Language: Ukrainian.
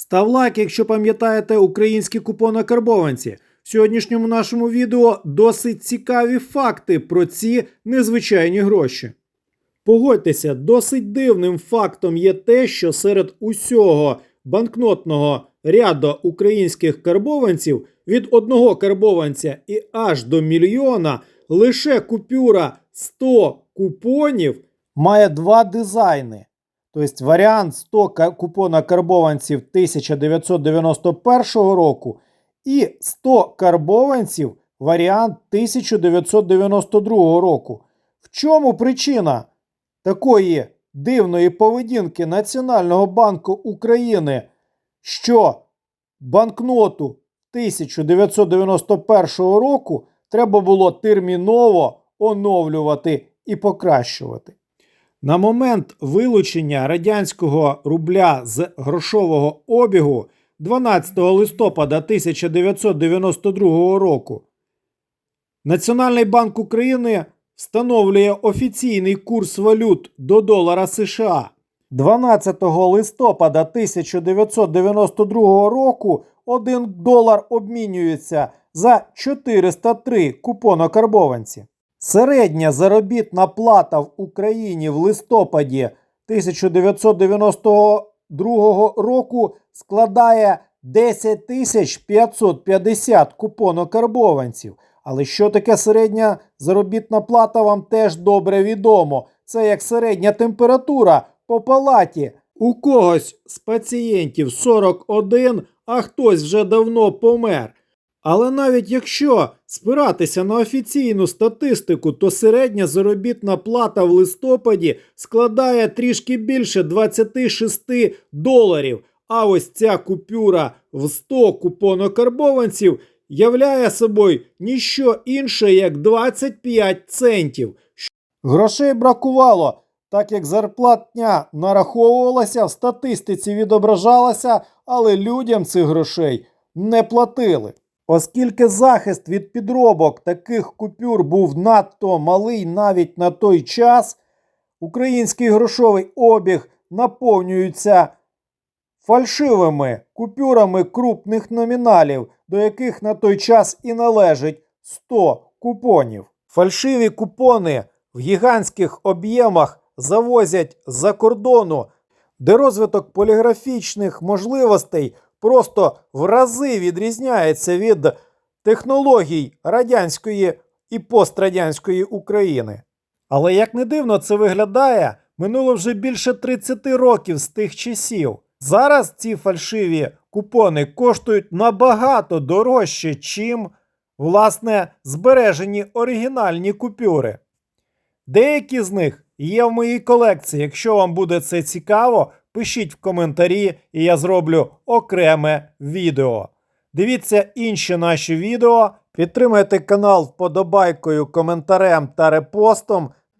Став лайк, якщо пам'ятаєте українські купонокарбованці. В сьогоднішньому нашому відео досить цікаві факти про ці незвичайні гроші. Погодьтеся, досить дивним фактом є те, що серед усього банкнотного ряду українських карбованців від одного карбованця і аж до мільйона лише купюра 100 купонів має два дизайни. Тобто варіант 100 купона карбованців 1991 року і 100 карбованців варіант 1992 року. В чому причина такої дивної поведінки Національного банку України, що банкноту 1991 року треба було терміново оновлювати і покращувати? На момент вилучення радянського рубля з грошового обігу 12 листопада 1992 року Національний банк України встановлює офіційний курс валют до долара США. 12 листопада 1992 року 1 долар обмінюється за 403 купонокарбованці. Середня заробітна плата в Україні в листопаді 1992 року складає 10 тисяч 550 купонокарбованців. Але що таке середня заробітна плата, вам теж добре відомо. Це як середня температура по палаті. У когось з пацієнтів 41, а хтось вже давно помер. Але навіть якщо спиратися на офіційну статистику, то середня заробітна плата в листопаді складає трішки більше 26 доларів. А ось ця купюра в 100 купонокарбованців являє собою ніщо інше, як 25 центів. Грошей бракувало, так як зарплатня нараховувалася, в статистиці відображалася, але людям цих грошей не платили. Оскільки захист від підробок таких купюр був надто малий навіть на той час, український грошовий обіг наповнюється фальшивими купюрами крупних номіналів, до яких на той час і належить 100 купонів. Фальшиві купони в гігантських об'ємах завозять з-за кордону, де розвиток поліграфічних можливостей просто в рази відрізняється від технологій радянської і пострадянської України. Але як не дивно це виглядає, минуло вже більше 30 років з тих часів. Зараз ці фальшиві купони коштують набагато дорожче, чим власне збережені оригінальні купюри. Деякі з них є в моїй колекції. Якщо вам буде це цікаво, пишіть в коментарі, і я зроблю окреме відео. Дивіться інші наші відео, підтримайте канал вподобайкою, коментарем та репостом.